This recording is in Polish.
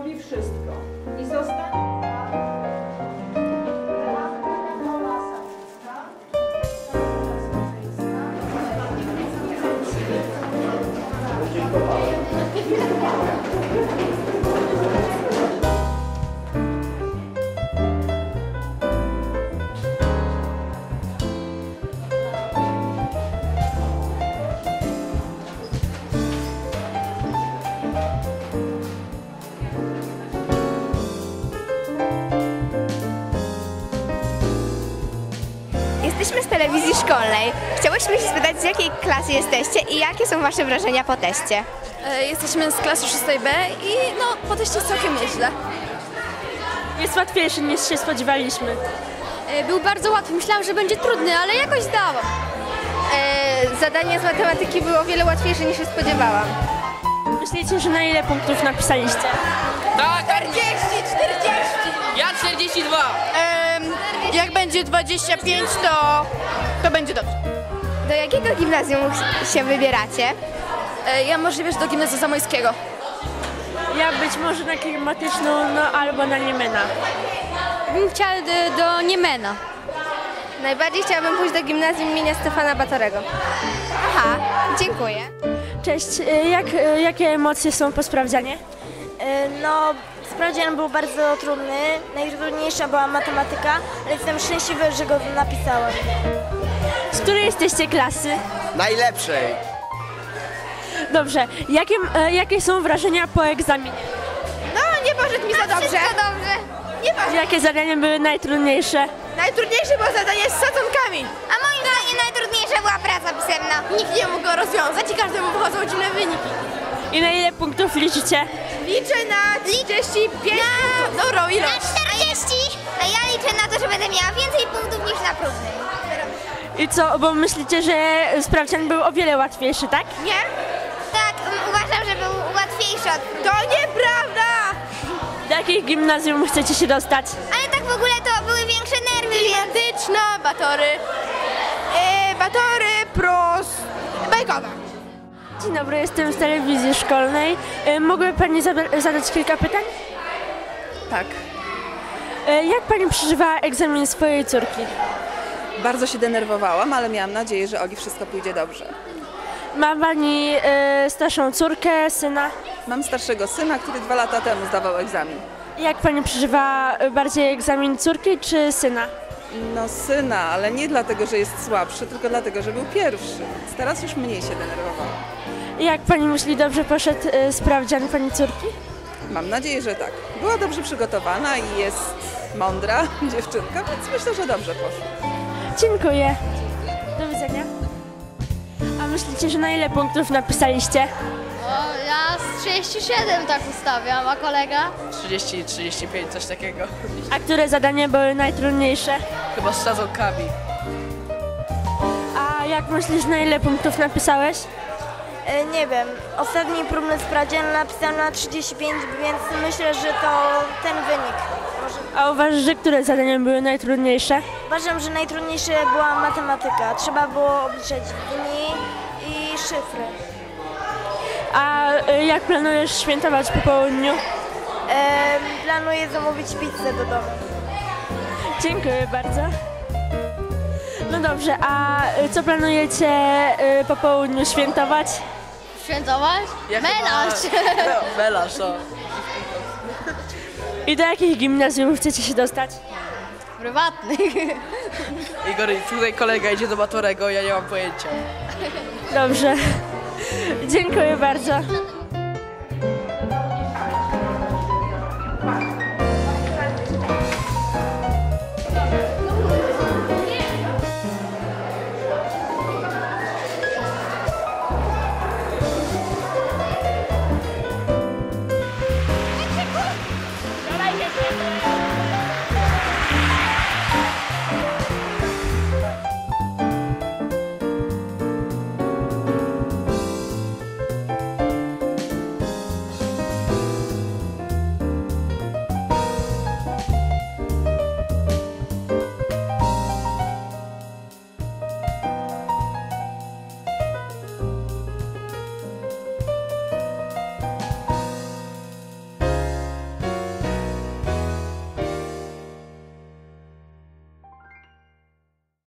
zrobi wszystko i zostanie. Jesteśmy z telewizji szkolnej. Chciałyśmy się spytać, z jakiej klasy jesteście i jakie są wasze wrażenia po teście? E, Jesteśmy z klasy 6B i no, po teście jest całkiem nieźle. Jest łatwiejszy niż się spodziewaliśmy. E, Był bardzo łatwy, myślałam, że będzie trudny, ale jakoś zdałam. zadanie z matematyki było o wiele łatwiejsze niż się spodziewałam. Myślicie, że na ile punktów napisaliście? Tak, 40, 40! Ja 42! Będzie 25, to, to będzie dobrze. Do jakiego gimnazjum ch- się wybieracie? E, Ja możliwe, że do gimnazjum zamojskiego. Ja być może na klimatyczną, no albo na Niemena. Bym chciała do, do Niemena. Najbardziej chciałabym pójść do gimnazjum imienia Stefana Batorego. Aha, dziękuję. Cześć, y, jak, y, jakie emocje są po sprawdzianie? E, No, sprawdzian był bardzo trudny. Najtrudniejsza była matematyka, ale jestem szczęśliwy, że go napisałem. Z której jesteście klasy? Najlepszej. Dobrze, jakie, y, jakie są wrażenia po egzaminie? No, nie poszedł mi za dobrze. Dobrze. Nie poszedł. Jakie zadania były najtrudniejsze? Najtrudniejsze było zadanie z szacunkami. A moim zdaniem najtrudniejsza była praca pisemna. Nikt nie mógł go rozwiązać i każdemu wychodzą dziwne wyniki. I na ile punktów liczycie? Liczę na 35 punktów. Dobrą Na ilość. 40, a ja liczę na to, że będę miała więcej punktów niż na próbnej. I co, bo myślicie, że sprawdzian był o wiele łatwiejszy, tak? Nie? Tak, m, uważam, że był łatwiejszy od próbnej. To nieprawda! Do jakich gimnazjum chcecie się dostać? Ale tak w ogóle to były większe nerwy, więc... Klimatyczna, batory. E, batory, pros, bajkowe. Dzień dobry, jestem z telewizji szkolnej. Y, Mogłaby Pani zada- zadać kilka pytań? Tak. Y, Jak Pani przeżywała egzamin swojej córki? Bardzo się denerwowałam, ale miałam nadzieję, że Oli wszystko pójdzie dobrze. Ma Pani y, starszą córkę, syna. Mam starszego syna, który dwa lata temu zdawał egzamin. Jak Pani przeżywa bardziej egzamin córki czy syna? No syna, ale nie dlatego, że jest słabszy, tylko dlatego, że był pierwszy. Więc teraz już mniej się denerwowałam. Jak Pani myśli, dobrze poszedł y, sprawdzian Pani córki? Mam nadzieję, że tak. Była dobrze przygotowana i jest mądra dziewczynka, więc myślę, że dobrze poszło. Dziękuję. Do widzenia. A myślicie, że na ile punktów napisaliście? Ja z 37 tak ustawiam, a kolega? 30, 35, coś takiego. A które zadania były najtrudniejsze? Chyba z szacunkami. A jak myślisz, na ile punktów napisałeś? E, Nie wiem, ostatni próbny sprawdzian napisałem na 35, więc myślę, że to ten wynik. Może... A uważasz, że które zadania były najtrudniejsze? Uważam, że najtrudniejsza była matematyka. Trzeba było obliczać dni i szyfry. A y, jak planujesz świętować po południu? E, planuję zamówić pizzę do domu. Dziękuję bardzo. No dobrze, a y, co planujecie y, po południu świętować? Świętować? Ja Melarz! Chyba... No, melarz, o. I do jakich gimnazjum chcecie się dostać? Prywatny. Igor, tutaj kolega idzie do Batorego, ja nie mam pojęcia. Dobrze. Dziękuję bardzo.